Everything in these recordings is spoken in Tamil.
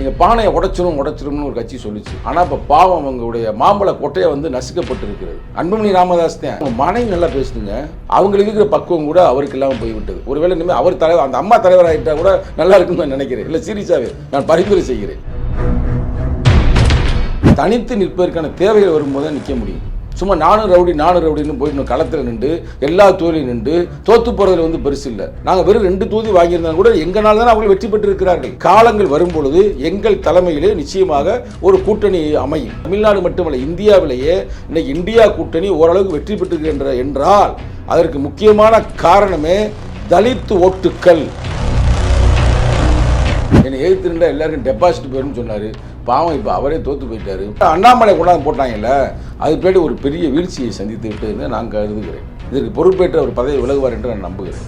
நீங்கள் பானையை உடைச்சிரும் உடைச்சிரும்னு ஒரு கட்சி சொல்லிச்சு. ஆனால் இப்போ பாவம் அவங்களுடைய மாம்பழ கொட்டையை வந்து நசுக்கப்பட்டிருக்கிறது. அன்புமணி ராமதாஸ் தான். மனைவி நல்லா பேசுதுங்க. அவங்களுக்கு இருக்கிற பக்குவம் கூட அவருக்கு இல்லாமல் போய்விட்டது ஒருவேளை இனிமேல் அவர் தலைவர் அந்த அம்மா தலைவர் ஆகிட்டா கூட நல்லா இருக்கும்னு நான் நினைக்கிறேன். இல்லை சீரியஸாகவே நான் பரிந்துரை செய்கிறேன். தனித்து நிற்பதற்கான தேவைகள் வரும்போது தான் நிற்க முடியும். சும்மா நானும் ரவுடி நானும் ரவுடின்னு போயிட்டு களத்தில் நின்று எல்லா தொழிலும் நின்று தோத்து போறதுல வந்து பெருசு இல்லை. நாங்கள் வெறும் ரெண்டு தொகுதி வாங்கியிருந்தா கூட எங்களால் தான் அவங்க வெற்றி பெற்றிருக்கிறார்கள். காலங்கள் வரும்பொழுது எங்கள் தலைமையிலே நிச்சயமாக ஒரு கூட்டணி அமையும். தமிழ்நாடு மட்டுமல்ல இந்தியாவிலேயே இன்னைக்கு இந்தியா கூட்டணி ஓரளவுக்கு வெற்றி பெற்றிருக்கின்ற என்றால் அதற்கு முக்கியமான காரணமே தலித்து ஓட்டுக்கள். என்னை எதிர்த்து நின்றா எல்லாருக்கும் டெபாசிட் போயிருன்னு சொன்னார். பாவம் இப்போ அவரே தோத்து போயிட்டாரு. அண்ணாமலை கொண்டாந்து போட்டாங்கல்ல அது பேடி ஒரு பெரிய வீழ்ச்சியை சந்தித்து விட்டதுன்னு நான் கருதுகிறேன். இதற்கு பொறுப்பேற்ற ஒரு பதவி விலகுவார் என்று நான் நம்புகிறேன்.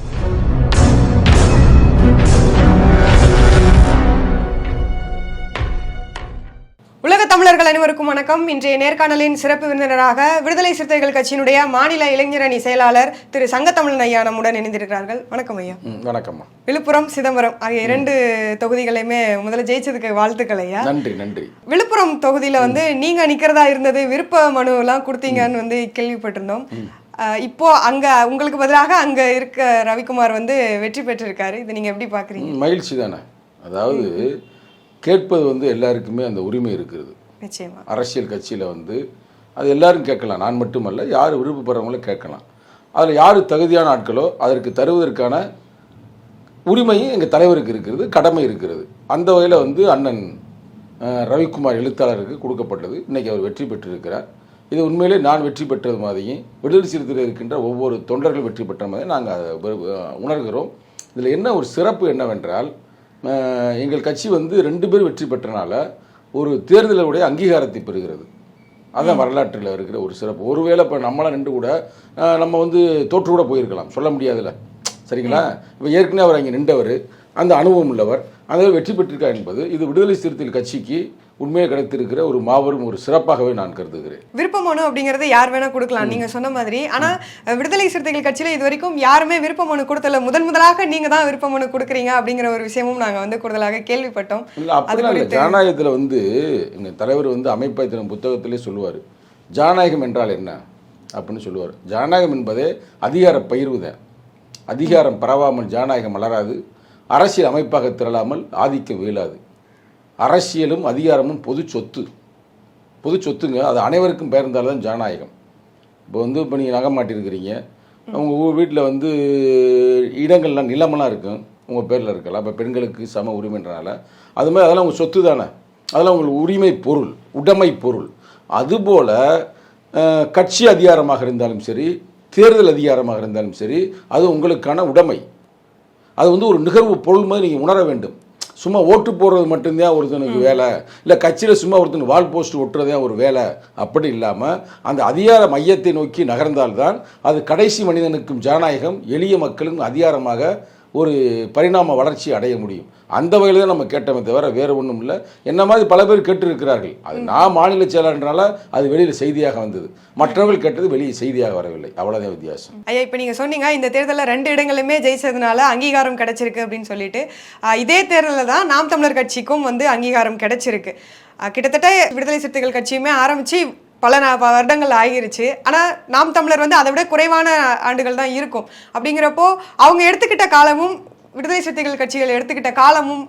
உலக தமிழர்கள் அனைவருக்கும் வணக்கம். இன்றைய நேர்காணலின் சிறப்பு விருந்தினராக விடுதலை சிறுத்தைகள் கட்சியினுடைய மாநில இளைஞரணி செயலாளர் திரு சங்கத்தமிழன் ஐயா நம்முடன் இணைந்திருக்கிறார்கள். வணக்கம் ஐயா. ம், வணக்கம்மா. விழுப்புரம் சிதம்பரம் ஆகிய இரண்டு தொகுதிகளையுமே முதல்ல ஜெயிச்சதுக்கு வாழ்த்துக்கள் ஐயா. நன்றி நன்றி. விழுப்புரம் தொகுதியில வந்து நீங்க நிக்கிறதா இருந்தது விருப்ப மனு எல்லாம் கொடுத்தீங்கன்னு வந்து கேள்விப்பட்டிருந்தோம். இப்போ அங்க உங்களுக்கு பதிலாக அங்க இருக்க ரவிக்குமார் வந்து வெற்றி பெற்றிருக்காரு. இது நீங்க எப்படி பாக்குறீங்க? மகிழ்ச்சி தானே. அதாவது கேட்பது வந்து எல்லாருக்குமே அந்த உரிமை இருக்கிறது. அரசியல் கட்சியில் வந்து அது எல்லாரும் கேட்கலாம். நான் மட்டுமல்ல யார் விருப்பப்படுறவங்களும் கேட்கலாம். அதில் யார் தகுதியான ஆட்களோ அதற்கு தருவதற்கான உரிமையும் எங்கள் தலைவருக்கு இருக்கிறது கடமை இருக்கிறது. அந்த வகையில் வந்து அண்ணன் ரவிக்குமார் எழுத்தாளருக்கு கொடுக்கப்பட்டது. இன்றைக்கி அவர் வெற்றி பெற்றிருக்கிறார். இது உண்மையிலே நான் வெற்றி பெற்றது மாதிரியும் விடுதலை சிறுத்தையில் இருக்கின்ற ஒவ்வொரு தொண்டர்கள் வெற்றி பெற்ற மாதிரி நாங்கள் உணர்கிறோம். இதில் என்ன ஒரு சிறப்பு என்னவென்றால் எங்கள் கட்சி வந்து ரெண்டு பேர் வெற்றி பெற்றனால ஒரு தேர்தலுடைய அங்கீகாரத்தை பெறுகிறது. அதுதான் வரலாற்றில் இருக்கிற ஒரு சிறப்பு. ஒருவேளை இப்போ நம்மளாம் நின்று கூட நம்ம வந்து தோற்று கூட போயிருக்கலாம். சொல்ல முடியாதுல்ல. சரிங்களா? இப்போ ஏற்கனவே அவர் அங்கே நின்றவர் அந்த அனுபவம் உள்ளவர் அந்த வெற்றி பெற்றிருக்கார் என்பது இது விடுதலை சிறுத்தைகள் கட்சிக்கு உண்மையாக கிடைத்திருக்கிற ஒரு மாபெரும் ஒரு சிறப்பாகவே நான் கருதுகிறேன். விருப்ப மனு அப்படிங்கறது யார் வேணா கொடுக்கலாம் நீங்க சொன்ன மாதிரி. ஆனா விடுதலை சிறுத்தைகள் கட்சியில இது வரைக்கும் யாருமே விருப்ப மனு கொடுத்தல. முதன் முதலாக நீங்க தான் விருப்ப மனு கொடுக்குறீங்க அப்படிங்கிற ஒரு விஷயமும் நாங்க வந்து கூடுதலாக கேள்விப்பட்டோம். ஜனநாயகத்தில் வந்து எங்கள் தலைவர் வந்து அமைப்பாய் தினம் புத்தகத்திலே சொல்லுவார். ஜனநாயகம் என்றால் என்ன? அப்படின்னு சொல்லுவார். ஜனநாயகம் என்பதே அதிகார பகிர்வு தான். அதிகாரம் பரவாமல் ஜனநாயகம் மலராது. அரசியல் அமைப்பாக திரளாமல் ஆதிக்கம் வீழாது அரசியலும் அதிகாரமும் பொது சொத்து. பொது சொத்துங்க அது அனைவருக்கும் பெயர்ந்தால் தான் ஜனநாயகம். இப்போ வந்து இப்போ நீங்கள் நகை மாட்டியிருக்கிறீங்க உங்கள் ஊர் வீட்டில் வந்து இடங்கள்லாம் நிலமெல்லாம் இருக்கும். உங்கள் பேரில் இருக்கலாம். இப்போ பெண்களுக்கு சம உரிமைன்றனால. அது மாதிரி அதெல்லாம் உங்கள் சொத்து தானே. அதெல்லாம் உங்களுக்கு உரிமை பொருள் உடைமை பொருள். அதுபோல் கட்சி அதிகாரமாக இருந்தாலும் சரி தேர்தல் அதிகாரமாக இருந்தாலும் சரி அது உங்களுக்கான உடைமை. அது வந்து ஒரு நிகழ்வு பொருள் மாதிரி நீங்கள் உணர வேண்டும். சும்மா ஓட்டு போடுறது மட்டும்தான் ஒருத்தனுக்கு வேலை. இல்லை கட்சியில் சும்மா ஒருத்தனுக்கு வால் போஸ்ட் ஒட்டுறதே ஒரு வேலை. அப்படி இல்லாமல் அந்த அதிகார மையத்தை நோக்கி நகர்ந்தால்தான் அது கடைசி மனிதனுக்கும் ஜனநாயகம் எளிய மக்களும் அதிகாரமாக ஒரு பரிணாம வளர்ச்சி அடைய முடியும். அந்த வகையில் தான் நம்ம கேட்டோமே தவிர வேறு ஒன்றும் இல்லை. என்ன மாதிரி பல பேர் கேட்டிருக்கிறார்கள். அது நான் மாநில செயலாளர்னால அது வெளியில் செய்தியாக வந்தது. மற்றவர்கள் கேட்டது வெளியே செய்தியாக வரவில்லை. அவ்வளோதான் வித்தியாசம். ஐயா இப்போ நீங்க சொன்னீங்க இந்த தேர்தலில் ரெண்டு இடங்களுமே ஜெயிச்சதுனால அங்கீகாரம் கிடைச்சிருக்கு அப்படின்னு சொல்லிட்டு. இதே தேர்தலில் தான் நாம் தமிழர் கட்சிக்கும் வந்து அங்கீகாரம் கிடைச்சிருக்கு. கிட்டத்தட்ட விடுதலை சிறுத்தைகள் கட்சியுமே ஆரம்பிச்சு பல வருடங்கள் ஆகிருச்சு. ஆனால் நாம் தமிழர் வந்து அதை விட குறைவான ஆண்டுகள் தான் இருக்கும். அப்படிங்கிறப்போ அவங்க எடுத்துக்கிட்ட காலமும் விடுதலை சிறுத்தைகள் கட்சிகள் எடுத்துக்கிட்ட காலமும்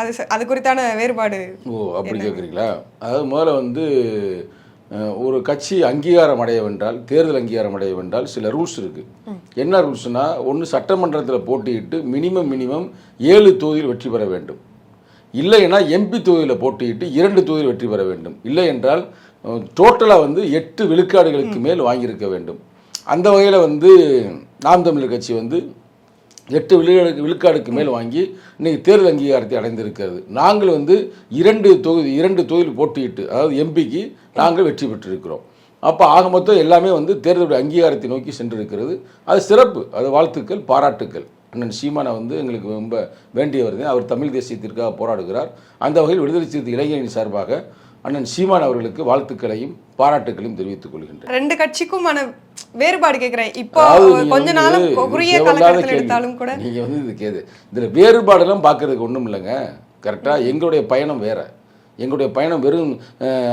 அது அது குறித்தான வேறுபாடு ஓ அப்படி கேட்குறீங்களா? அதாவது முதல்ல வந்து ஒரு கட்சி அங்கீகாரம் அடைய வென்றால் தேர்தல் அங்கீகாரம் அடைய வென்றால் சில ரூல்ஸ் இருக்குது என்ன ரூல்ஸ்னா ஒன்று சட்டமன்றத்தில் போட்டியிட்டு மினிமம் மினிமம் ஏழு தொகுதியில் வெற்றி பெற வேண்டும். இல்லைன்னா எம்பி தொகுதியில் போட்டியிட்டு இரண்டு தொகுதியில் வெற்றி பெற வேண்டும். இல்லை என்றால் டோட்டலாக வந்து எட்டு விழுக்காடுகளுக்கு மேல் வாங்கியிருக்க வேண்டும். அந்த வகையில் வந்து நாம் தமிழர் கட்சி வந்து எட்டு விழுக்காடு விழுக்காடுக்கு மேல் வாங்கி இன்றைக்கி தேர்தல் அங்கீகாரத்தை அடைந்திருக்கிறது. நாங்கள் வந்து இரண்டு தொகுதி இரண்டு தொகுதியில் போட்டியிட்டு அதாவது எம்பிக்கு நாங்கள் வெற்றி பெற்றிருக்கிறோம். அப்போ ஆக மொத்தம் எல்லாமே வந்து தேர்தலுடைய அங்கீகாரத்தை நோக்கி சென்றிருக்கிறது. அது சிறப்பு அது வாழ்த்துக்கள் பாராட்டுக்கள். அண்ணன் சீமானை வந்து எங்களுக்கு ரொம்ப வேண்டியவர் அவர் தமிழ் தேசியத்திற்காக போராடுகிறார். அந்த வகையில் விடுதலை சிறுத்தை இளைஞரின் சார்பாக அண்ணன் சீமான் அவர்களுக்கு வாழ்த்துக்களையும் பாராட்டுக்களையும் தெரிவித்துக் கொள்கின்றேன். ரெண்டு கட்சிக்குமான வேறுபாடு கேட்குறேன். இப்போ கொஞ்ச நாளும் குறுகிய காலகட்டத்தில். எடுத்தாலும் கூட. நீங்க வந்து இது கேது இதுல வேறுபாடெல்லாம் பார்க்கறதுக்கு ஒண்ணும் இல்லைங்க. கரெக்டாக எங்களுடைய பயணம் வேற. எங்களுடைய பயணம் வெறும்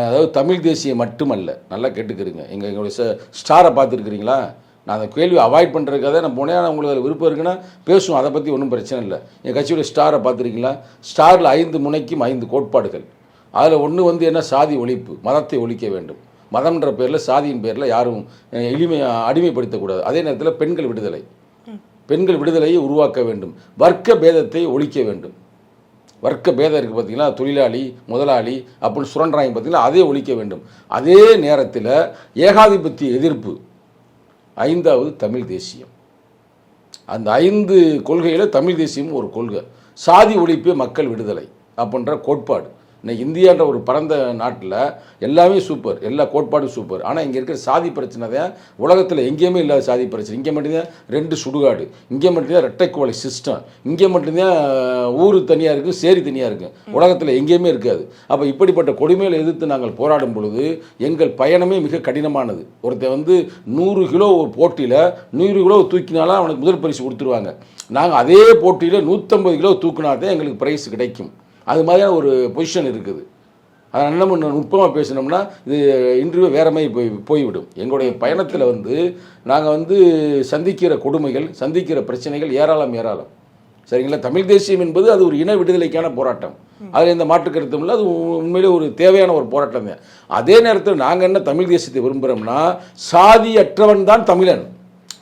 அதாவது தமிழ் தேசியம் மட்டுமல்ல. நல்லா கேட்டுக்கிறீங்க. எங்கள் எங்களுடைய ஸ்டாரை பார்த்துருக்குறீங்களா? நான் அந்த கேள்வி அவாய்ட் பண்ணுறதுக்காக நான் போனேன். உங்களுக்கு அதில் விருப்பம் இருக்குன்னா பேசுவோம். அதை பற்றி ஒன்றும் பிரச்சனை இல்லை. என் கட்சியோட ஸ்டாரை பார்த்துருக்கீங்களா? ஸ்டாரில் ஐந்து முனைக்கும் ஐந்து கோட்பாடுகள். அதில் ஒன்று வந்து என்ன? சாதி ஒழிப்பு. மதத்தை ஒழிக்க வேண்டும். மதம்ன்ற பேரில் சாதியின் பேரில் யாரும் அஹ், எளிமை அடிமைப்படுத்தக்கூடாது. அதே நேரத்தில் பெண்கள் விடுதலை. பெண்கள் விடுதலையை உருவாக்க வேண்டும். வர்க்க பேதத்தை ஒழிக்க வேண்டும். வர்க்க பேதம் இருக்குது பார்த்தீங்களா தொழிலாளி முதலாளி அப்படின்னு சுரண்டாங்க பார்த்தீங்களா அதே ஒழிக்க வேண்டும். அதே நேரத்தில் ஏகாதிபத்திய எதிர்ப்பு. ஐந்தாவது தமிழ் தேசியம். அந்த ஐந்து கொள்கையில் தமிழ் தேசியம் ஒரு கொள்கை. சாதி ஒழிப்பு மக்கள் விடுதலை அப்படின்ற கோட்பாடு. இன்னைக்கு இந்தியான்ற ஒரு பரந்த நாட்டில் எல்லாமே சூப்பர் எல்லா கோட்பாடும் சூப்பர் ஆனால் இங்கே இருக்கிற சாதி பிரச்சனை தான் உலகத்தில் எங்கேயுமே இல்லாத சாதி பிரச்சனை. இங்கே மட்டும்தான் ரெண்டு சுடுகாடு இங்கே மட்டும்தான் ரெட்டைக்கோழி சிஸ்டம் இங்கே மட்டும்தான் ஊர் தனியாக இருக்குது சேரி தனியாக இருக்குது உலகத்தில் எங்கேயுமே இருக்காது. அப்போ இப்படிப்பட்ட கொடுமைகளை எதிர்த்து நாங்கள் போராடும் பொழுது எங்கள் பயணமே மிக கடினமானது. ஒருத்தன் வந்து நூறு கிலோ ஒரு போட்டியில் நூறு கிலோ தூக்கினாலும் அவனுக்கு முதல் பரிசு கொடுத்துருவாங்க. நாங்கள் அதே போட்டியில் நூற்றம்பது கிலோ தூக்கினா தான் எங்களுக்கு ப்ரைஸ் கிடைக்கும். அது மாதிரியான ஒரு பொசிஷன் இருக்குது. அதை நம்ம நுட்பமாக பேசினோம்னா இது இன்டர்வியூ வேற மாதிரி போய் போய்விடும். எங்களுடைய பயணத்தில் வந்து நாங்கள் வந்து சந்திக்கிற கொடுமைகள் சந்திக்கிற பிரச்சனைகள் ஏராளம் ஏராளம். சரிங்களா? தமிழ் தேசியம் என்பது அது ஒரு இன விடுதலைக்கான போராட்டம். அதில் எந்த மாற்று கருத்தும் இல்லை. அது உண்மையிலே ஒரு தேவையான ஒரு போராட்டம் தான். அதே நேரத்தில் நாங்கள் என்ன தமிழ் தேசியத்தை விரும்புகிறோம்னா சாதியற்றவன் தான் தமிழன்.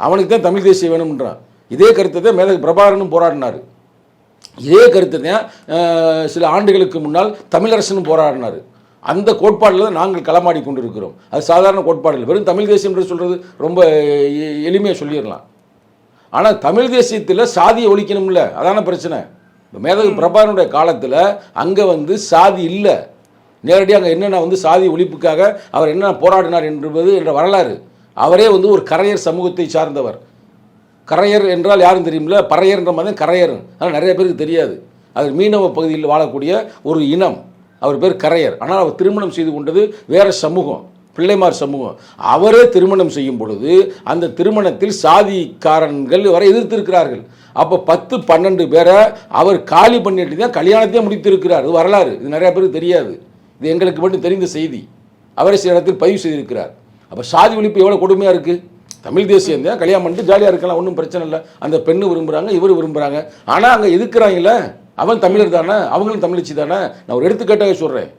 அவனுக்கு தான் தமிழ் தேசியம் வேணும்ன்றான். இதே கருத்தை தான் மேலே பிரபாகரனும் போராடினார். இதே கருத்தை தான் சில ஆண்டுகளுக்கு முன்னால் தமிழரசனும் போராடினார். அந்த கோட்பாடில் தான் நாங்கள் களமாடி கொண்டிருக்கிறோம். அது சாதாரண கோட்பாடு இல்லை. வெறும் தமிழ் தேசியம் என்று சொல்கிறது ரொம்ப எளிமையாக சொல்லிடலாம். ஆனால் தமிழ் தேசியத்தில் சாதியை ஒழிக்கணும்ல. அதான பிரச்சனை. இப்போ மேதகு பிரபாகரனுடைய காலத்தில் அங்கே வந்து சாதி இல்லை. நேரடியாக அங்கே என்னென்ன வந்து சாதி ஒழிப்புக்காக அவர் என்ன போராடினார் என்பது என்ற வரலாறு. அவரே வந்து ஒரு கரையர் சமூகத்தை சார்ந்தவர். கரையர் என்றால் யாரும் தெரியுமில்ல? பறையர்ன்ற மாதிரி கரையர். ஆனால் நிறைய பேருக்கு தெரியாது. அது மீனவ பகுதியில் வாழக்கூடிய ஒரு இனம். அவர் பேர் கரையர். ஆனால் அவர் திருமணம் செய்து கொண்டது வேற சமூகம். பிள்ளைமார் சமூகம். அவரே திருமணம் செய்யும் பொழுது அந்த திருமணத்தில் சாதிக்காரன்கள் வரை எதிர்த்திருக்கிறார்கள். அப்போ பத்து பன்னெண்டு பேரை அவர் காலி பண்ணிட்டு தான் கல்யாணத்தையே முடித்திருக்கிறார். இது வரலாறு. இது நிறைய பேருக்கு தெரியாது. இது எங்களுக்கு மட்டும் தெரிந்த செய்தி. அவரே சில இடத்தில் பதிவு செய்திருக்கிறார். அப்போ சாதி ஒழிப்பு எவ்வளோ கொடுமையாக இருக்குது தமிழ் தேசியம் தான் கல்யாணம் பண்ணிட்டு ஜாலியாக இருக்கலாம் ஒன்றும் பிரச்சனை இல்லை. அந்த பெண்ணு விரும்புகிறாங்க இவர் விரும்புகிறாங்க ஆனால் அங்கே எதுக்குறாங்கல்ல? அவன் தமிழர் தானே அவங்களும் தமிழச்சி தானே. நான் ஒரு எடுத்துக்காட்டாக சொல்கிறேன்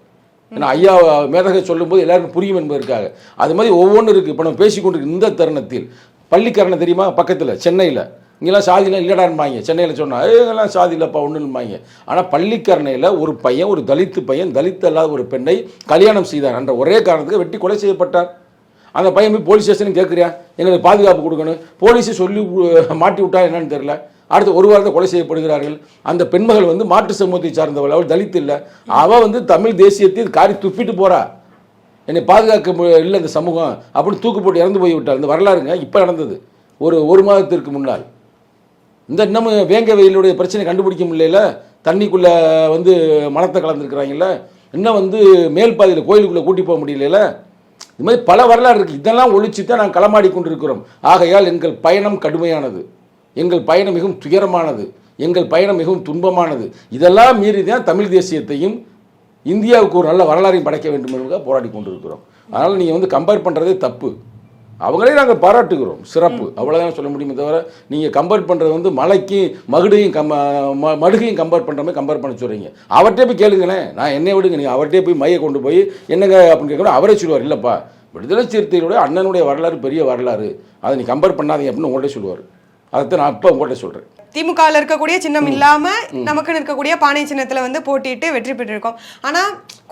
ஏன்னா ஐயா மேதகை சொல்லும்போது எல்லாருக்கும் புரியும் என்பதற்காக. அது மாதிரி ஒவ்வொன்றும் இருக்குது இப்போ நம்ம பேசிக்கொண்டிருக்க இந்த தருணத்தில் பள்ளிக்கரணை தெரியுமா? பக்கத்தில் சென்னையில். இங்கெல்லாம் சாதிலாம் இல்லடான்பாங்க. சென்னையில் சொன்னால் இதெல்லாம் சாதி இல்லைப்பா ஒன்றுமாங்க ஆனால் பள்ளிக்கரணையில் ஒரு பையன் ஒரு தலித்து பையன் தலித்து அல்லாத ஒரு பெண்ணை கல்யாணம் செய்தார். என்ற ஒரே காரணத்துக்கு வெட்டி கொலை செய்யப்பட்டார். அந்த பையன் போய் போலீஸ் ஸ்டேஷனுக்கு கேட்குறியா எங்களுக்கு பாதுகாப்பு கொடுக்கணும். போலீஸை சொல்லி மாட்டி விட்டா என்னன்னு தெரியல. அடுத்து ஒரு வாரத்தை கொலை செய்யப்படுகிறார்கள். அந்த பெண்மகள் வந்து மாற்று சமூகத்தை சார்ந்தவள். அவள் தலித்து இல்லை. அவள் வந்து தமிழ் தேசியத்தை காரி துப்பிட்டு போறா. என்னை பாதுகாக்க மு- இல்லை இந்த சமூகம் அப்படின்னு தூக்கு போட்டு இறந்து போய் விட்டார் இந்த வரலாறுங்க இப்போ நடந்தது. ஒரு ஒரு மாதத்திற்கு முன்னால். இந்த இன்னமும் வேங்க வெயிலுடைய பிரச்சனை கண்டுபிடிக்க முடியல. தண்ணிக்குள்ளே வந்து மனத்தை கலந்துருக்குறாங்கல்ல. இன்னும் வந்து மேல் பாதையில் கோயிலுக்குள்ளே கூட்டி போக முடியல. இது மாதிரி பல வரலாறு இருக்குது இதெல்லாம் ஒழிச்சு தான் நாங்கள் களமாடி கொண்டிருக்கிறோம். ஆகையால் எங்கள் பயணம் கடுமையானது. எங்கள் பயணம் மிகவும் துயரமானது. எங்கள் பயணம் மிகவும் துன்பமானது. இதெல்லாம் மீறி தான் தமிழ் தேசியத்தையும் இந்தியாவுக்கு ஒரு நல்ல வரலாறையும் படைக்க வேண்டும் என்பதாக போராடி கொண்டிருக்கிறோம். அதனால் நீங்கள் வந்து கம்பேர் பண்ணுறதே தப்பு. அவங்களே நாங்கள் பாராட்டுகிறோம். சிறப்பு. அவ்வளோதான் சொல்ல முடியுமே தவிர நீங்கள் கம்பேர் பண்ணுறது வந்து மலைக்கு மகுடையும் கம் ம- மடுகையும் கம்பேர் பண்ணுற மாதிரி கம்பேர் பண்ண சொல்கிறீங்க அவர்கிட்டே போய் கேளுங்களேன். நான் என்னை விடுங்க நீங்கள் அவர்கிட்டே போய் மையை கொண்டு போய் என்னங்க அப்படின்னு கேட்கணும். அவரே சொல்லுவார் இல்லைப்பா விடுதலை சிறுத்தைகளுடைய அண்ணனுடைய வரலாறு பெரிய வரலாறு. அதை நீ கம்பேர் பண்ணாதீங்க அப்படின்னு உங்கள்கிட்ட சொல்லுவார். அதைத்தான் நான் இப்போ உங்கள்கிட்ட சொல்கிறேன் திமுகவில் இருக்கக்கூடிய சின்னம் இல்லாம நமக்குன்னு இருக்கக்கூடிய பானை சின்னத்துல வந்து போட்டியிட்டு வெற்றி பெற்றிருக்கோம். ஆனா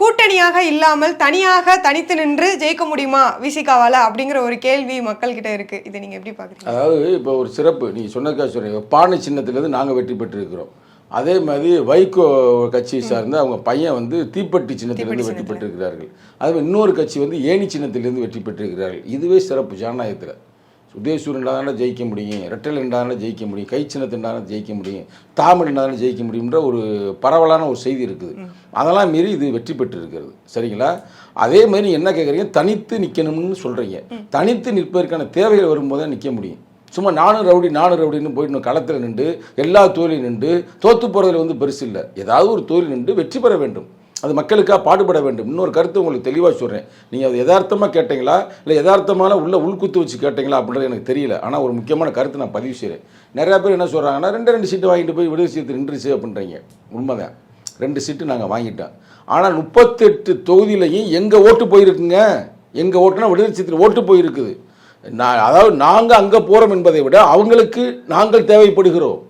கூட்டணியாக இல்லாமல் தனியாக தனித்து நின்று ஜெயிக்க முடியுமா விசிகாவால அப்படிங்கிற ஒரு கேள்வி மக்கள் கிட்ட இருக்கு. இதை நீங்க எப்படி பாக்குறீங்க? அதாவது இப்போ ஒரு சிறப்பு நீங்கள் சொன்னதுக்காக சொல்கிறீங்க பானை சின்னத்திலேருந்து நாங்கள் வெற்றி பெற்றிருக்கிறோம். அதே மாதிரி வைகோ கட்சியை சார்ந்து அவங்க பையன் வந்து தீப்பெட்டி சின்னத்திலிருந்து வெற்றி பெற்றிருக்கிறார்கள். அதே மாதிரி இன்னொரு கட்சி வந்து ஏணி சின்னத்திலிருந்து வெற்றி பெற்றிருக்கிறார்கள். இதுவே சிறப்பு ஜனநாயகத்தில். உதயசூரன் தானே ஜெயிக்க முடியும் ரெட்டல் இருந்தாலே ஜெயிக்க முடியும் கை சின்னத்தின்றாலும் ஜெயிக்க முடியும் தாமரை இருந்தாலும் ஜெயிக்க முடியும்ன்ற ஒரு பரவலான ஒரு செய்தி இருக்குது. அதெல்லாம் மீறி இது வெற்றி பெற்றிருக்கிறது. சரிங்களா? அதே மாதிரி என்ன கேட்குறீங்க தனித்து நிற்கணும்னு சொல்கிறீங்க தனித்து நிற்பதற்கான தேவைகள் வரும்போது தான் நிற்க முடியும். சும்மா நானும் ரவுடி நானும் ரவுடின்னு போயிட்டு களத்தில் நின்று எல்லா தொழிலும் நின்று தோத்து போகிறதுல வந்து பெருசு இல்லை ஏதாவது ஒரு தொழில் நின்று வெற்றி பெற வேண்டும். அது மக்களுக்காக பாடுபட வேண்டும். இன்னொரு கருத்து உங்களுக்கு தெளிவாக சொல்கிறேன் நீங்கள் அது யதார்த்தமாக கேட்டீங்களா? இல்லை யதார்த்தமான உள்ள உள்குத்து வச்சு கேட்டீங்களா அப்படின்றது எனக்கு தெரியல. ஆனால் ஒரு முக்கியமான கருத்து நான் பதிவு செய்கிறேன் நிறையா பேர் என்ன சொல்கிறாங்கன்னா ரெண்டு ரெண்டு சீட்டு வாங்கிட்டு போய் விடுதலை சீட்டு நின்றுச்சு அப்படின்றீங்க. உண்மைதான். ரெண்டு சீட்டு நாங்கள் வாங்கிட்டோம். ஆனால் முப்பத்தெட்டு தொகுதியிலையும் எங்கள் ஓட்டு போயிருக்குங்க? எங்கள் ஓட்டுனா விடுதலை சீட்டில் ஓட்டு போயிருக்குது. நான் அதாவது நாங்கள் அங்கே போகிறோம் என்பதை விட அவங்களுக்கு நாங்கள் தேவைப்படுகிறோம்.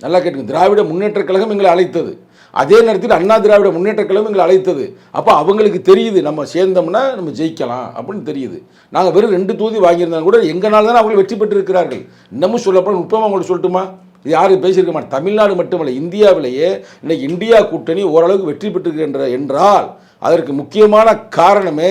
நல்லா கேட்டுங்க. திராவிட முன்னேற்றக் கழகம் எங்களை அழைத்தது. அதே நேரத்தில் அண்ணா திராவிட முன்னேற்ற கழகம் எங்களை அழைத்தது. அப்போ அவங்களுக்கு தெரியுது நம்ம சேர்ந்தோம்னா நம்ம ஜெயிக்கலாம் அப்படின்னு தெரியுது. நாங்கள் வெறும் ரெண்டு தொகுதி வாங்கியிருந்தாலும் கூட எங்களால் தானே அவங்க வெற்றி பெற்று இருக்கிறார்கள் இன்னமும் சொல்லப்போனால் நுட்பமாக உங்களுக்கு சொல்லட்டுமா? இது யாரும் பேசியிருக்க மாட்டேன் தமிழ்நாடு மட்டுமல்ல இந்தியாவிலேயே இன்னைக்கு இந்தியா கூட்டணி ஓரளவுக்கு வெற்றி பெற்றிருக்கின்ற என்றால் அதற்கு முக்கியமான காரணமே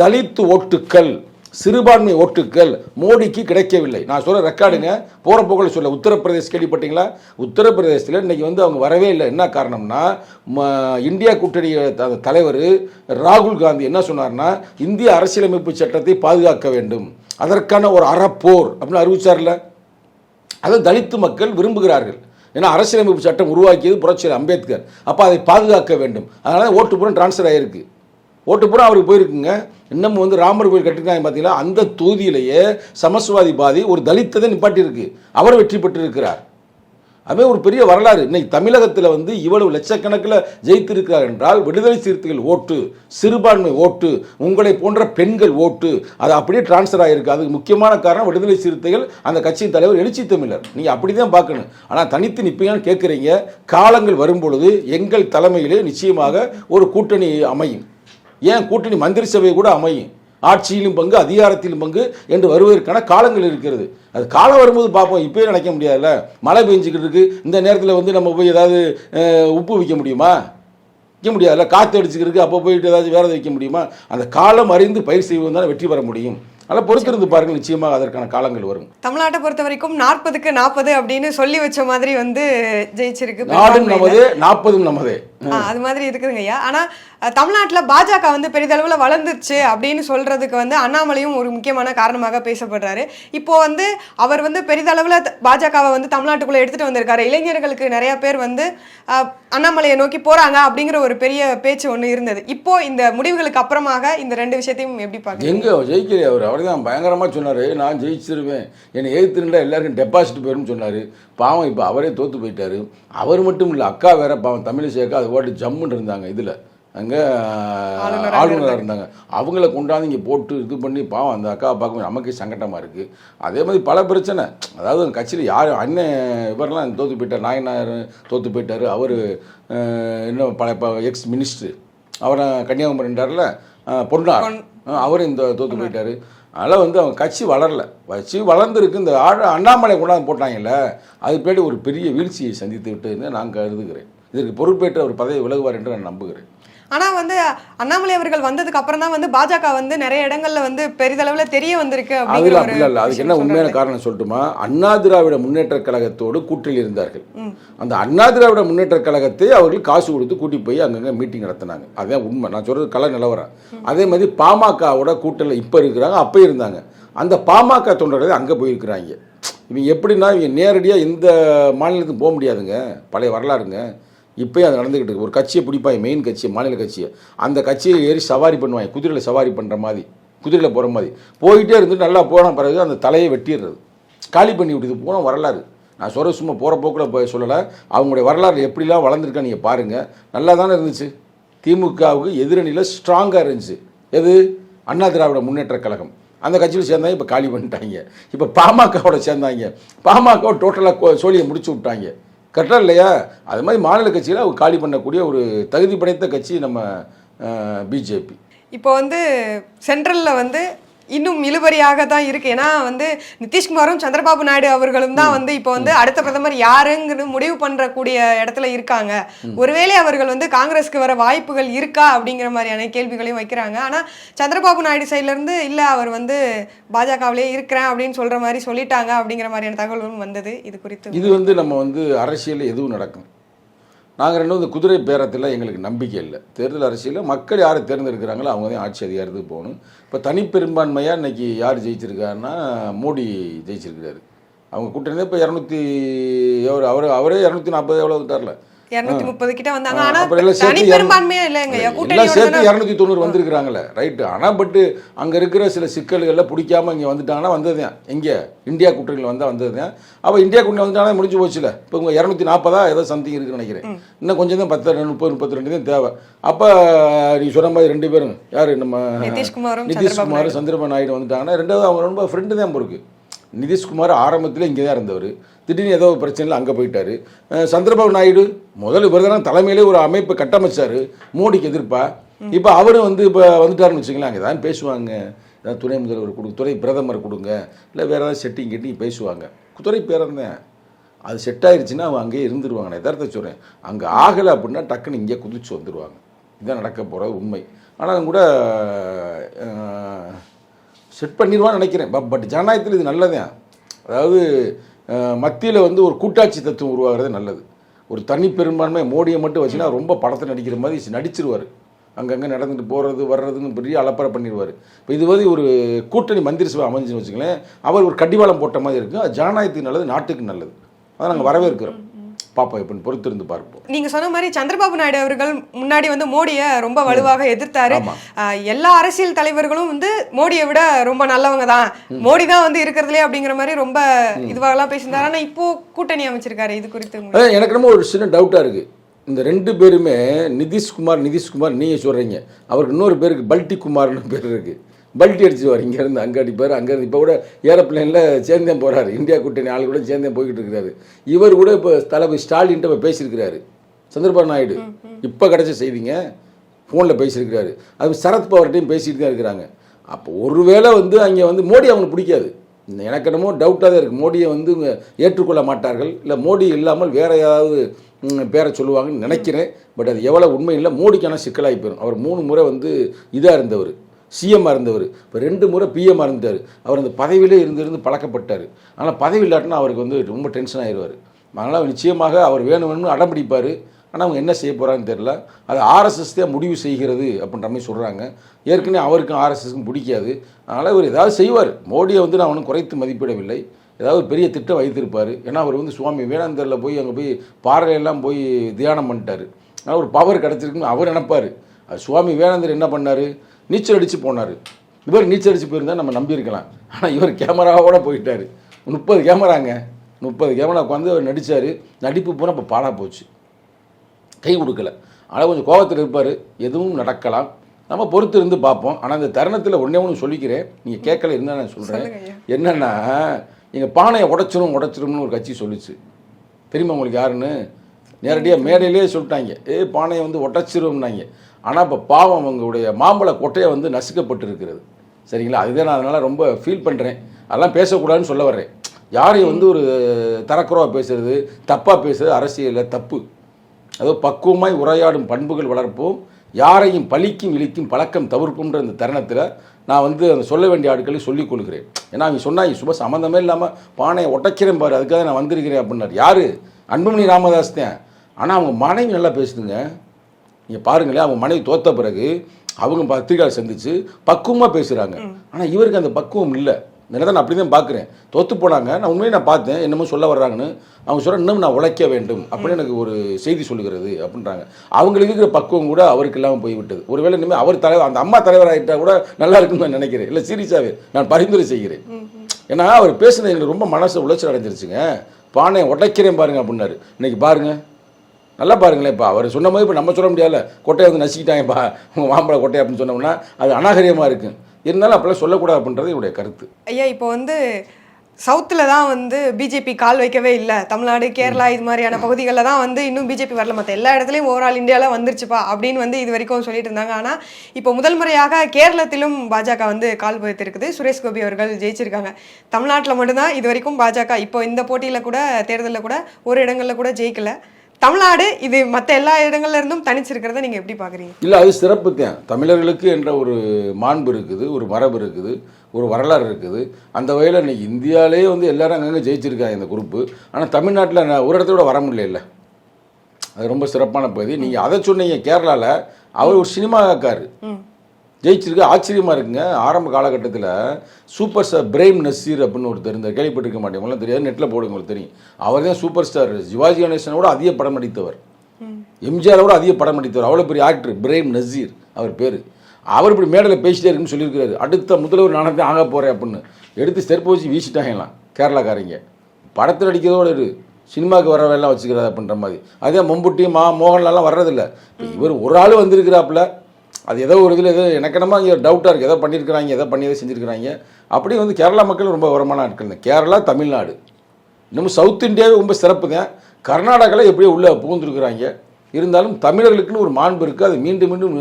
தலித் ஓட்டுக்கள். சிறுபான்மை ஓட்டுக்கள் மோடிக்கு கிடைக்கவில்லை. நான் சொல்ல ரெக்கார்டுங்க போகிற போக்கில் சொல்ல உத்தரப்பிரதேஷ் கேள்விப்பட்டீங்களா? உத்தரப்பிரதேசத்தில் இன்னைக்கு வந்து அவங்க வரவே இல்லை. என்ன காரணம்னா ம- இந்தியா கூட்டணி தலைவர் ராகுல் காந்தி என்ன சொன்னார்னா இந்திய அரசியலமைப்பு சட்டத்தை பாதுகாக்க வேண்டும். அதற்கான ஒரு அறப்போர் அப்படின்னு அறிவிச்சார்ல. அதை தலித்து மக்கள் விரும்புகிறார்கள். ஏன்னா அரசியலமைப்பு சட்டம் உருவாக்கியது புரட்சியர் அம்பேத்கர். அப்போ அதை பாதுகாக்க வேண்டும். அதனால ஓட்டு பூரா டிரான்ஸ்ஃபர் ஆகிருக்கு ஓட்டு பூரா அவருக்கு போயிருக்குங்க. இன்னமும் வந்து ராமர் கோயில் கட்டிருக்காங்க பார்த்தீங்களா அந்த தொகுதியிலேயே சமஸ்வாதி பாதி ஒரு தலித்ததை நிப்பாட்டியிருக்கு. அவர் வெற்றி பெற்றிருக்கிறார். அதுவே ஒரு பெரிய வரலாறு. இன்னைக்கு தமிழகத்தில் வந்து இவ்வளவு லட்சக்கணக்கில் ஜெயித்திருக்கிறார் என்றால் விடுதலை சிறுத்தைகள் ஓட்டு சிறுபான்மை ஓட்டு உங்களை போன்ற பெண்கள் ஓட்டு அது அப்படியே டிரான்ஸ்ஃபர் ஆகிருக்கு அதுக்கு முக்கியமான காரணம் விடுதலை சிறுத்தைகள் அந்த கட்சியின் தலைவர் எழுச்சி தமிழர். நீங்கள் அப்படி தான் பார்க்கணும். ஆனால் தனித்து நிற்பீங்கன்னு கேட்குறீங்க காலங்கள் வரும்பொழுது எங்கள் தலைமையிலே நிச்சயமாக ஒரு கூட்டணி அமையும். ஏன் கூட்டணி மந்திரி சபை கூட அமையும்? ஆட்சியிலும் பங்கு அதிகாரத்திலும் பங்கு என்று வருவதற்கான காலங்கள் இருக்கிறது. அது காலம் வரும்போது பார்ப்போம். இப்போயே நினைக்க முடியாதுல்ல? மழை பெஞ்சிக்கிட்டு இருக்கு. இந்த நேரத்தில் வந்து நம்ம போய் ஏதாவது உப்பு விற்க முடியுமா? விற்க முடியாதுல்ல? காற்று அடிச்சுக்கிருக்கு அப்போ போயிட்டு ஏதாவது வேறு வைக்க முடியுமா? அந்த காலம் அறிந்து பயிர் செய்வது தான் வெற்றி பெற முடியும். அதனால் பொறுத்திருந்து பாருங்கள் நிச்சயமாக அதற்கான காலங்கள் வரும். தமிழ்நாட்டை பொறுத்த வரைக்கும் நாற்பதுக்கு நாற்பது அப்படின்னு சொல்லி வச்ச மாதிரி வந்து ஜெயிச்சிருக்கு. நாடும். நமதே நாற்பதும் நமதே. அது மாதிரி இருக்குதுங்க ஐயா. ஆனா அஹ், தமிழ்நாட்டுல பாஜக வந்து பெரிதளவுல வளர்ந்துருச்சு அப்படின்னு சொல்றதுக்கு வந்து அண்ணாமலையும் ஒரு முக்கியமான காரணமாக பேசப்படுறாரு. இப்போ வந்து அவர் வந்து பெரிதளவுல பாஜகவை வந்து தமிழ்நாட்டுக்குள்ள எடுத்துட்டு வந்திருக்காரு. இளைஞர்களுக்கு நிறைய பேர் வந்து அண்ணாமலையை நோக்கி போறாங்க அப்படிங்கிற ஒரு பெரிய பேச்சு ஒண்ணு இருந்தது. இப்போ இந்த முடிவுகளுக்கு அப்புறமாக இந்த ரெண்டு விஷயத்தையும் எப்படி பாக்குறீங்க எங்கே அவர்? அவர் தான் பயங்கரமாக சொன்னார் நான் ஜெயிச்சிருவேன். என்னை எதிர்த்துருந்தா எல்லாருக்கும் டெபாசிட் போயிடும்னு சொன்னார். பாவம் இப்போ அவரே தோற்று போயிட்டாரு. அவர் மட்டும் இல்லை அக்கா வேற பாவம் தமிழிசேக்கா அது பாட்டு ஜம்முன்னு இருந்தாங்க இதில். அங்கே ஆளுநரா ஆளுநராக இருந்தாங்க. அவங்கள கொண்டாந்து இங்கே போட்டு இது பண்ணி பாவம் அந்த அக்காவை பார்க்கும்போது நமக்கே சங்கட்டமாக இருக்குது அதே மாதிரி பல பிரச்சனை. அதாவது கட்சியில் யார் அண்ணன் இவரெல்லாம் தோற்று போயிட்டார். நாயனார் தோற்று போயிட்டார். அவர் இன்னும் பல எக்ஸ் மினிஸ்டர் அவரை கன்னியாகுமரி இருந்தார்ல பொன்னார். ஆ, அவரும் இந்த தோற்று போயிட்டாரு. அதனால் வந்து அவங்க கட்சி வளரல. கட்சி வளர்ந்துருக்கு. இந்த ஆழ அண்ணாமலை கொண்டாந்து போட்டாங்கல்ல அது பேடி ஒரு பெரிய வீழ்ச்சியை சந்தித்து விட்டு நான் கருதுகிறேன். இதற்கு பொறுப்பேற்ற ஒரு பதவி விலகுவார் என்று நான் நம்புகிறேன். ஆனா வந்து அண்ணாமலை அவர்கள் வந்ததுக்கு அப்புறம் தான் வந்து பாஜக வந்து நிறைய இடங்கள்ல வந்து பெரிதளவுல தெரிய வந்திருக்கு அதில் அப்படிலாம் இல்லை அதுக்கு என்ன உண்மையான. காரணம் சொல்லட்டுமா? அண்ணா திராவிட முன்னேற்ற கழகத்தோடு கூட்டணியில் இருந்தார்கள். அந்த அண்ணா திராவிட முன்னேற்ற கழகத்தை அவர்கள் காசு கொடுத்து கூட்டி போய் அங்கங்கே மீட்டிங் நடத்தினாங்க. அதுதான் உண்மை. நான் சொல்றது கல நிலவரம். அதே மாதிரி பாமகவோட கூட்டணியில் இப்போ இருக்கிறாங்க அப்போ இருந்தாங்க. அந்த பாமக தொண்டர்கள் அங்கே போயிருக்கிறாங்க. இவங்க எப்படின்னா இவங்க நேரடியாக இந்த மாநிலத்துக்கு போக முடியாதுங்க. பழைய வரலாறுங்க. இப்போயும் அது நடந்துக்கிட்டு இருக்கு. ஒரு கட்சியை பிடிப்பாங்க மெயின் கட்சியை மாநில கட்சியை. அந்த கட்சியை ஏறி சவாரி பண்ணுவாங்க குதிரையில் சவாரி பண்ணுற மாதிரி. குதிரையில் போகிற மாதிரி. போயிட்டே இருந்துட்டு நல்லா போன பிறகு அந்த தலையை வெட்டிடுறது. காலி பண்ணி விடுது போன வரலாறு. நான் சொல்கிற சும்மா போகிற போக்கில் போய் சொல்லலை. அவங்களுடைய வரலாறு எப்படிலாம் வளர்ந்துருக்கா நீங்கள் பாருங்கள் நல்லா தானே இருந்துச்சு. திமுகவுக்கு எதிரணியில் ஸ்ட்ராங்காக இருந்துச்சு. எது? அண்ணா திராவிட முன்னேற்ற கழகம். அந்த கட்சியில் சேர்ந்தாங்க இப்போ காலி பண்ணிட்டாங்க. இப்போ பாமகவோட சேர்ந்தாங்க. பாமக டோட்டலாக சோழியை முடிச்சு விட்டாங்க. கரெக்டாக இல்லையா? அது மாதிரி மாநில கட்சியில் அவர் காலி பண்ணக்கூடிய ஒரு தகுதி படைத்த கட்சி நம்ம பிஜேபி. இப்போ வந்து சென்ட்ரலில் வந்து இன்னும் இழுபறியாக தான் இருக்கு. ஏன்னா வந்து நிதிஷ்குமாரும் சந்திரபாபு நாயுடு அவர்களும் தான் வந்து இப்போ வந்து அடுத்த பிரதமர் யாருங்கிறது முடிவு பண்றக்கூடிய இடத்துல இருக்காங்க. ஒருவேளை அவர்கள் வந்து காங்கிரஸ்க்கு வர வாய்ப்புகள் இருக்கா அப்படிங்கிற மாதிரியான கேள்விகளையும் வைக்கிறாங்க. ஆனா சந்திரபாபு நாயுடு சைட்ல இருந்து இல்ல அவர் வந்து பாஜகவிலே இருக்கிறேன் அப்படின்னு சொல்ற மாதிரி சொல்லிட்டாங்க அப்படிங்கிற மாதிரியான தகவல்களும் வந்தது. இது குறித்து இது வந்து நம்ம வந்து அரசியலில் எதுவும் நடக்கும். நாங்கள் ரெண்டும் இந்த குதிரை பேரத்தில் எங்களுக்கு நம்பிக்கை இல்லை. தேர்தல் அரசியலில் மக்கள் யாரை தேர்ந்தெடுக்கிறாங்களோ அவங்க தான் ஆட்சி அதிகாரத்துக்கு போகணும். இப்போ தனிப்பெரும்பான்மையாக இன்றைக்கி யார் ஜெயிச்சிருக்காருன்னா மோடி ஜெயிச்சிருக்கிறாரு. அவங்க கூட்டணி இப்போ இரநூத்தி எவ்வளோ அவர் அவரே இரநூத்தி நாற்பது எவ்வளோ தரல இருநூத்தி முப்பது கிட்ட வந்தாங்க. ஆனா தனி பெரும்பான்மையா இல்லைங்க. கூட்டணியோட சேர்த்து இரநூத்தி தொண்ணூறு வந்திருக்கிறாங்களே. ரைட்டு ஆனால் பட்டு அங்கே இருக்கிற சில சிக்கல்களில் பிடிக்காம இங்கே வந்துட்டாங்கன்னா வந்தது தான் எங்கே இந்தியா கூட்டணியில் வந்தால் வந்தது அப்போ இந்தியா கூட்டணி வந்துட்டாங்கன்னா முடிஞ்சு போச்சுல. இப்போ உங்கள் இரநூத்தி நாற்பதா ஏதோ சம்திங் இருக்குன்னு நினைக்கிறேன். இன்னும் கொஞ்சம் தான் பத்து முப்பது முப்பத்தி ரெண்டு தான் தேவை. அப்போ நீ சொன்ன மாதிரி ரெண்டு பேரும். யார் நம்ம நிதிஷ்குமாரும் நிதிஷ்குமார் சந்திரபாபு நாயுடு. வந்துட்டாங்கன்னா ரெண்டாவது அவங்க ரொம்ப ஃப்ரெண்டு தான் இருக்கு. நிதிஷ்குமார் ஆரம்பத்தில் இங்கே தான் இருந்தவர். திடீர்னு ஏதோ ஒரு பிரச்சனையில் அங்கே போயிட்டாரு. சந்திரபாபு நாயுடு முதல்ல இவர் தானே தலைமையிலே ஒரு அமைப்பை கட்டமைச்சார் மோடிக்கு எதிர்ப்பா. இப்போ அவரும் வந்து இப்போ வந்துட்டாருன்னு வச்சுக்கலாம் அங்கே தான் பேசுவாங்க. ஏதாவது துணை முதல்வர் கொடுங்க துணை பிரதமர் கொடுங்க இல்லை வேறு ஏதாவது செட்டிங் கட்டி பேசுவாங்க. துறை பேரந்தேன் அது செட் ஆயிடுச்சுன்னா அவங்க அங்கேயே இருந்துருவாங்க. நான் எதார்த்த சொல்கிறேன் அங்கே ஆகலை அப்படின்னா டக்குன்னு இங்கே குதிச்சு வந்துடுவாங்க இதுதான் நடக்க போகிறது உண்மை. ஆனால் கூட செட் பண்ணிடுவான்னு நினைக்கிறேன். பட் பட் ஜனநாயகத்தில் இது நல்லதே அதாவது மத்தியில் வந்து ஒரு கூட்டாட்சி தத்துவம் உருவாகிறது நல்லது. ஒரு தனி பெரும்பான்மை மோடியை மட்டும் வச்சுன்னா ரொம்ப படத்தை நடிக்கிற மாதிரி நடிச்சிருவார். அங்கங்கே நடந்துட்டு போகிறது வர்றதுன்னு பெரிய அலப்பறை பண்ணிடுவார். இப்போ இது வந்து ஒரு கூட்டணி மந்திரி சபை அமைஞ்சுன்னு வச்சுங்களேன் அவர் ஒரு கடிவாளம் போட்ட மாதிரி இருக்கும். அது ஜனநாயகத்துக்கு நல்லது நாட்டுக்கு நல்லது. அதை நாங்கள் வரவேற்கிறோம். பார்ப்போம் இப்போ பொறுத்திருந்து பார்ப்போம். நீங்க சொன்ன மாதிரி சந்திரபாபு நாயுடு அவர்கள் முன்னாடி வந்து மோடியை ரொம்ப வலுவாக எதிர்த்தாரு. எல்லா அரசியல் தலைவர்களும் வந்து மோடியை விட ரொம்ப நல்லவங்க தான். மோடி தான் வந்து இருக்கிறதுலே அப்படிங்கிற மாதிரி ரொம்ப இதுவாகலாம் பேசியிருந்தாரு. ஆனா இப்போ கூட்டணி அமைச்சிருக்காரு. இது குறித்து எனக்கு ரொம்ப ஒரு சின்ன டவுட்டாக இருக்குது இந்த ரெண்டு பேருமே நிதிஷ்குமார் நிதிஷ்குமார் நீங்கள் சொல்கிறீங்க அவருக்கு இன்னொரு பேருக்கு பல்டி குமார்னு பேர் இருக்குது பல்ட்டி அடிச்சுவார் இங்கேருந்து அங்கே அடிப்பார் அங்கேருந்து. இப்போ கூட ஏரோப்ளேனில் சேர்ந்தே போகிறாரு இந்தியா கூட்டணி ஆள் கூட சேர்ந்தே போய்கிட்டு இருக்கிறாரு. இவர் கூட இப்போ தளபதி ஸ்டாலின்ட்ட போய் பேசியிருக்கிறாரு. சந்திரபாபு நாயுடு. இப்போ கிடைச்ச செய்திங்க ஃபோனில் பேசியிருக்கிறாரு. அது சரத்பவர்கிட்டையும் பேசிட்டு தான் இருக்கிறாங்க. அப்போ ஒருவேளை வந்து அங்கே வந்து மோடி அவனுக்கு பிடிக்காது. எனக்கு என்னமோ டவுட்டாக தான் இருக்குது மோடியை வந்து ஏற்றுக்கொள்ள மாட்டார்கள். இல்லை மோடி இல்லாமல் வேற ஏதாவது பேரை சொல்லுவாங்கன்னு நினைக்கிறேன். பட் அது எவ்வளோ உண்மை இல்லை. மோடிக்கான சிக்கலாகி போயிடும் அவர் மூணு முறை வந்து இதாக இருந்தவர். சிஎம்மாக இருந்தவர் இப்போ ரெண்டு முறை பிஎம்மாக இருந்தார் அவர் அந்த பதவியிலே இருந்திருந்து பழக்கப்பட்டார். ஆனால் பதவி இல்லாட்டினா அவருக்கு வந்து ரொம்ப டென்ஷன் ஆயிடுவார் அதனால் நிச்சயமாக அவர் வேணும் வேணும்னு அடம்பிடிப்பார் ஆனால் அவங்க என்ன செய்ய போகிறாங்கன்னு தெரில அது ஆர்எஸ்எஸ் தான் முடிவு செய்கிறது அப்படின்ற மாதிரி சொல்கிறாங்க ஏற்கனவே அவருக்கும் ஆர்எஸ்எஸ்க்கும் பிடிக்காது. அதனால் இவர் ஏதாவது செய்வார். மோடியை வந்து நான் ஒன்றும் குறைத்து மதிப்பிடவில்லை. ஏதாவது ஒரு பெரிய திட்டம் வைத்திருப்பார். ஏன்னா அவர் வந்து சுவாமி வேணாந்தரில் போய் அங்கே போய் பாறையெல்லாம் போய் தியானம் பண்ணிட்டார். ஆனால் ஒரு பவர் கிடச்சிருக்குன்னு அவர் நினைப்பார். அது சுவாமி வேணாந்தர் என்ன பண்ணார்? நீச்சல் அடித்து போனார். இவர் நீச்சல் அடித்து போயிருந்தா நம்ம நம்பியிருக்கலாம். ஆனால் இவர் கேமராவோட போயிட்டார். முப்பது கேமராங்க முப்பது கேமரா உட்காந்து அவர் நடித்தார் நடிப்பு பூரா இப்போ பாழா போச்சு. கை கொடுக்கல. ஆனால் கொஞ்சம் கோபத்தில் இருப்பார். எதுவும் நடக்கலாம். நம்ம பொறுத்து இருந்து பார்ப்போம். ஆனால் இந்த தருணத்தில் ஒன்றே ஒன்று சொல்லிக்கிறேன். நீங்கள் கேட்கல இருந்தால் நான் சொல்கிறேன். என்னென்னா எங்கள் பானையை உடைச்சிரும் உடைச்சிரும்னு ஒரு கட்சி சொல்லுச்சு. தெரியுமா உங்களுக்கு யாருன்னு? நேரடியாக மேடையிலே சொல்லிட்டாங்க. ஏ பானையை வந்து ஒட்டச்சிருவோம்னாங்க ஆனால் இப்போ பாவம் அவங்களுடைய மாம்பழ கொட்டையை வந்து நசுக்கப்பட்டு இருக்கிறது சரிங்களா? அதுதான் நான் அதனால் ரொம்ப ஃபீல் பண்ணுறேன் அதெல்லாம் பேசக்கூடாதுன்னு சொல்ல வர்றேன். யாரையும் வந்து ஒரு தரக்குறவாக பேசுறது தப்பாக பேசுறது அரசியலில் தப்பு. அதோ பக்குவமாய் உரையாடும் பண்புகள் வளர்ப்போம். யாரையும் பழிக்கும் இழிக்கும் பழக்கம் தவிர்ப்புன்ற அந்த தருணத்தில் நான் வந்து அந்த சொல்ல வேண்டிய ஆட்களை சொல்லிக் கொள்கிறேன் ஏன்னா அவங்க சொன்னாங்க சுப சம்மந்தமே இல்லாமல் பானையை உடைக்கிறேன் பாரு அதுக்காக நான் வந்திருக்கிறேன் அப்படின்னாரு. யார்? அன்புமணி ராமதாஸ் தான். ஆனால் அவங்க மனைவி நல்லா பேசுதுங்க. நீங்கள் பாருங்களேன் அவங்க மனைவி தோத்த பிறகு அவங்க பத்திரிகையாளர் சந்திச்சு பக்குவமாக பேசுகிறாங்க ஆனால் இவருக்கு அந்த பக்குவம் இல்லை. இந்த தான் நான் அப்படி தான் பார்க்குறேன் தோத்து போனாங்க நான் உண்மையை நான் பார்த்தேன் என்னமோ சொல்ல வர்றாங்கன்னு. அவங்க சொல்ற இன்னும் நான் உழைக்க வேண்டும் அப்படின்னு எனக்கு ஒரு செய்தி சொல்லுகிறது அப்படின்றாங்க. அவங்களுக்கு இருக்கிற பக்குவம் கூட அவருக்கு இல்லாமல் போய்விட்டது. ஒருவேளை இனிமேல் அவர் தலைவர் அந்த அம்மா தலைவர் ஆகிட்டா கூட நல்லா இருக்கும்னு நான் நினைக்கிறேன். இல்லை சீரியஸாகவே நான் பரிந்துரை செய்கிறேன். ஏன்னா அவர் பேசுனது எங்களுக்கு ரொம்ப மனசு உளைச்சல் அடைஞ்சிருச்சுங்க. பானை உடைக்கிறேன் பாருங்க அப்படின்னாரு. இன்னைக்கு பாருங்க. நல்லா பாருங்களேன் இப்போ. அவர் சொன்ன மாதிரி இப்போ நம்ம சொல்ல முடியாதுல்ல. கொட்டையை வந்து நசிக்கிட்டாங்கப்பா உங்கள் மாம்பழ கொட்டை அப்படின்னு சொன்னோம்னா அது அநாகரியமாக இருக்கும் இருந்தாலும் அப்படிலாம் சொல்லக்கூடாது அப்படின்றது என்னுடைய கருத்து. ஐயா இப்போ வந்து சவுத்தில் தான் வந்து பிஜேபி கால் வைக்கவே இல்லை. தமிழ்நாடு கேரளா இது மாதிரியான பகுதிகளில் தான் வந்து இன்னும் பிஜேபி வரல. மற்ற எல்லா இடத்துலையும் ஓவரால் இந்தியாவில் வந்துருச்சுப்பா அப்படின்னு வந்து இது வரைக்கும் சொல்லிட்டு இருந்தாங்க. ஆனால் இப்போ முதல் முறையாக கேரளத்திலும் பாஜக வந்து கால் வைத்திருக்குது. சுரேஷ் கோபி அவர்கள் ஜெயிச்சிருக்காங்க. தமிழ்நாட்டில் மட்டும்தான் இது வரைக்கும் பாஜக இப்போ இந்த போட்டியில் கூட தேர்தலில் கூட ஒரு இடங்களில் கூட ஜெயிக்கல. தமிழ்நாடு இது மற்ற எல்லா இடங்கள்ல இருந்தும் தனிச்சிருக்கிறத நீங்கள் எப்படி பார்க்குறீங்க இல்லை அது சிறப்பு தான் தமிழர்களுக்கு என்ற ஒரு மாண்பு இருக்குது ஒரு மரபு இருக்குது ஒரு வரலாறு இருக்குது. அந்த வகையில் இன்னைக்கு இந்தியாவிலே வந்து எல்லாரும் அங்கங்கே ஜெயிச்சிருக்காங்க இந்த குரூப்பு ஆனால் தமிழ்நாட்டில் நான் ஒரு இடத்த கூட வர முடியல. அது ரொம்ப சிறப்பான பகுதி. நீங்கள் அதை சொன்னீங்க கேரளாவில் அவர் ஒரு சினிமாக்காரு. ஜெயிச்சிருக்கு ஆச்சரியமா இருக்குங்க. ஆரம்ப காலகட்டத்தில் சூப்பர் ஸ்டார் பிரேம் நசீர் அப்படின்னு ஒருத்தர் இருந்தார். கேள்விப்பட்டிருக்க மாட்டேன். உங்களும் தெரியாது நெட்டில் போடுங்க உங்களுக்கு தெரியும். அவர் தான் சூப்பர் ஸ்டார். சிவாஜி கணேசனோட அதிக படம் நடித்தவர். எம்ஜிஆரோட அதிக படம் நடித்தவர். அவ்வளோ பெரிய ஆக்டர் பிரேம் நசீர் அவர் பேர். அவர் இப்படி மேடையில் பேசிட்டே இருக்குன்னு சொல்லியிருக்காரு அடுத்த முதல்வர் நானே தான் ஆக போகிறேன் அப்படின்னு. எடுத்து செருப்பு வச்சு வீசிட்டாங்கலாம் கேரளாக்காரங்க. படத்தில் நடிக்கிறதோட இரு. சினிமாவுக்கு வர வேலை வச்சுக்கிறாரு அப்படின்ற மாதிரி. அதே மம்புட்டி மா மோகன்லாலாம் வர்றதில்ல. இவர் ஒரு ஆள் வந்திருக்கிறாப்புல. அது ஏதோ ஒரு இதில் ஏதோ எனக்கு என்னமோ இங்கே டவுட்டாக இருக்குது ஏதோ பண்ணியிருக்கிறாங்க எதோ பண்ணி எதோ செஞ்சுருக்கிறாங்க. அப்படியே வந்து கேரளா மக்கள் ரொம்ப உரமான ஆட்கள் தான் கேரளா தமிழ்நாடு. இன்னமும் சவுத் இந்தியாவே ரொம்ப சிறப்பு தான் கர்நாடகாவில் எப்படியோ உள்ளே புகுந்துருக்குறாங்க? இருந்தாலும் தமிழர்களுக்குன்னு ஒரு மாண்பு இருக்குது அதை மீண்டும் மீண்டும்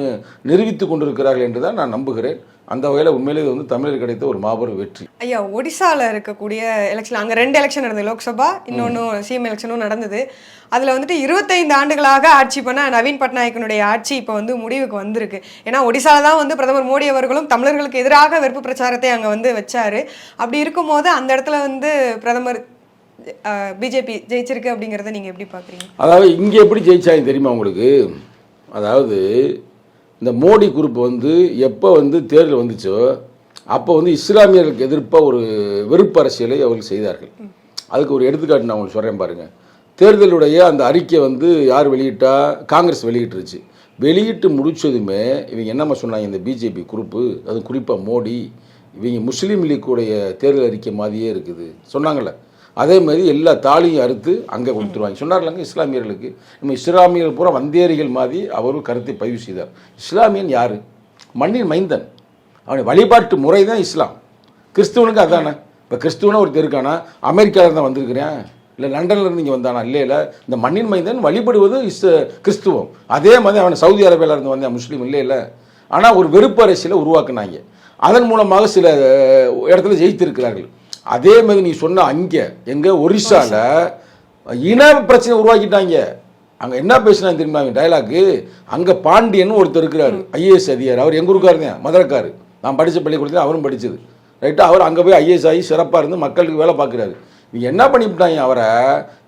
நிரூபித்து கொண்டிருக்கிறார்கள் என்று தான் நான் நம்புகிறேன். அந்த வகையில் உண்மையிலே இது வந்து தமிழர் கிடைத்த ஒரு மாபெரும் வெற்றி. ஐயா ஒடிசால இருக்கக்கூடிய எலெக்ஷன் அங்க ரெண்டு எலெக்ஷன் நடந்தது லோக்சபா இன்னொன்னும் சிஎம் எலெக்ஷனும் நடந்தது. அதுல வந்துட்டு இருபத்தைந்து ஆண்டுகளாக ஆட்சி பண்ண நவீன் பட்நாயக்கனுடைய ஆட்சி இப்போ வந்து முடிவுக்கு வந்திருக்கு. ஏன்னா ஒடிசால தான் வந்து பிரதமர் மோடி அவர்களும் தமிழர்களுக்கு எதிராக வெறுப்பு பிரச்சாரத்தை அங்க வந்து வச்சாரு. அப்படி இருக்கும்போது அந்த இடத்துல வந்து பிரதமர் பிஜேபி ஜெயிச்சிருக்கு அப்படிங்கறத நீங்க எப்படி பாக்குறீங்க? அதாவது இங்கே எப்படி ஜெயிச்சாங்க தெரியுமா உங்களுக்கு? அதாவது இந்த மோடி குரூப் வந்து எப்போ வந்து தேர்தல் வந்துச்சோ அப்போ வந்து இஸ்லாமியர்களுக்கு எதிர்ப்பாக ஒரு வெறுப்பு அரசியலை அவர்கள் செய்தார்கள். அதுக்கு ஒரு எடுத்துக்காட்டு நான் உங்களுக்கு சொல்கிறேன் பாருங்கள் தேர்தலுடைய அந்த அறிக்கை வந்து யார் வெளியிட்டா? காங்கிரஸ் வெளியிட்டுருச்சு. வெளியிட்டு முடித்ததுமே இவங்க என்னம்மா சொன்னாங்க? இந்த பிஜேபி குரூப்பு அது குறிப்பாக மோடி. இவங்க முஸ்லீம் லீக்குடைய தேர்தல் அறிக்கை மாதிரியே இருக்குது. சொன்னாங்கல்ல. அதே மாதிரி எல்லா தாலியும் அறுத்து அங்கே கொடுத்துருவாங்க. சொன்னார்லங்க இஸ்லாமியர்களுக்கு. நம்ம இஸ்லாமியர்கள் பூரா வந்தேரிகள் மாதிரி அவர் கருத்தை பதிவு செய்தார். இஸ்லாமியன் யார்? மண்ணின் மைந்தன். அவனுடைய வழிபாட்டு முறை தான் இஸ்லாம். கிறிஸ்துவனுக்கு அதானே? இப்போ கிறிஸ்துவனா ஒருத்தர் இருக்கானா? அமெரிக்காவில் தான் வந்திருக்கிறேன். இல்லை லண்டன்லேருந்து இங்கே வந்தானா? இல்லை இல்லை. இந்த மண்ணின் மைந்தன் வழிபடுவது இஸ் கிறிஸ்துவம். அதே மாதிரி அவன் சவுதி அரேபியாவிலேருந்து வந்தேன் முஸ்லீம் இல்லை இல்லை. ஆனால் ஒரு வெறுப்பு அரசியலை உருவாக்குனாங்க. அதன் மூலமாக சில இடத்துல ஜெயித்திருக்கிறார்கள். அதே மாதிரி நீ சொன்ன அங்கே எங்கே ஒரிசாவில் இன பிரச்சனை உருவாக்கிட்டாங்க. அங்கே என்ன பேசினாங்க தெரியுமா அவங்க டயலாக்கு அங்கே பாண்டியன் ஒருத்தர் இருக்கிறாரு ஐஏஎஸ் அதிகாரி. அவர் எங்கள் ஊருக்காருங்க மதுரைக்காரு நான் படித்த பள்ளிக்கூடத்தில் அவரும் படித்தது ரைட்டாக அவர் அங்கே போய் ஐஏஎஸ் ஆகி சிறப்பாக இருந்து மக்களுக்கு வேலை பார்க்குறாரு. இவங்க என்ன பண்ணிவிட்டாங்க அவரை?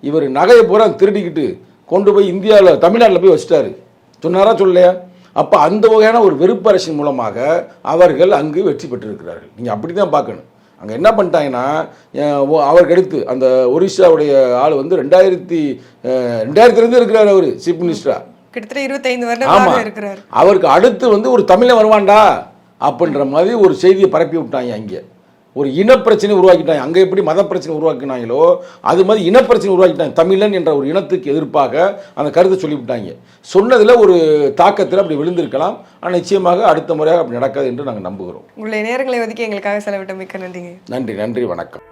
இவர் நகையை பூரா திருடிக்கிட்டு கொண்டு போய் இந்தியாவில் தமிழ்நாட்டில் போய் வச்சிட்டாரு. சொன்னாரா சொல்லலையா? அப்போ அந்த வகையான ஒரு வெறுப்பரசின் மூலமாக அவர்கள் அங்கு வெற்றி பெற்றிருக்கிறார்கள். நீங்கள் அப்படி தான் பார்க்கணும். அங்கே என்ன பண்ணிட்டாங்கன்னா அவருக்கு அடுத்து அந்த ஒரிசாவுடைய ஆள் வந்து ரெண்டாயிரத்தி ரெண்டாயிரத்துலேருந்து இருக்கிறார் அவர் சீஃப் மினிஸ்டரா. கிட்டத்தட்ட இருபத்தைந்து ஆமா. வருடங்களாக இருக்கிறார். அவருக்கு அடுத்து வந்து ஒரு தமிழன் வருவான்டா அப்படின்ற மாதிரி ஒரு செய்தியை பரப்பி விட்டாங்க அங்கே ஒரு இனப்பிரச்சனை உருவாக்கிட்டாங்க. அங்கே எப்படி மத பிரச்சனை உருவாக்கினாங்களோ அது மாதிரி இனப்பிரச்சனை உருவாக்கிட்டாங்க. தமிழன் என்ற ஒரு இனத்துக்கு எதிர்ப்பாக அந்த கருத்தை சொல்லிவிட்டாங்க. சொன்னதில் ஒரு தாக்கத்தில் அப்படி விழுந்திருக்கலாம். ஆனால் நிச்சயமாக அடுத்த முறையாக அப்படி நடக்காது என்று நாங்கள் நம்புகிறோம். உங்களுடைய நேரங்களை ஒதுக்கி எங்களுக்காக செலவிட்ட மிக்க நன்றிங்க. நன்றி நன்றி வணக்கம்.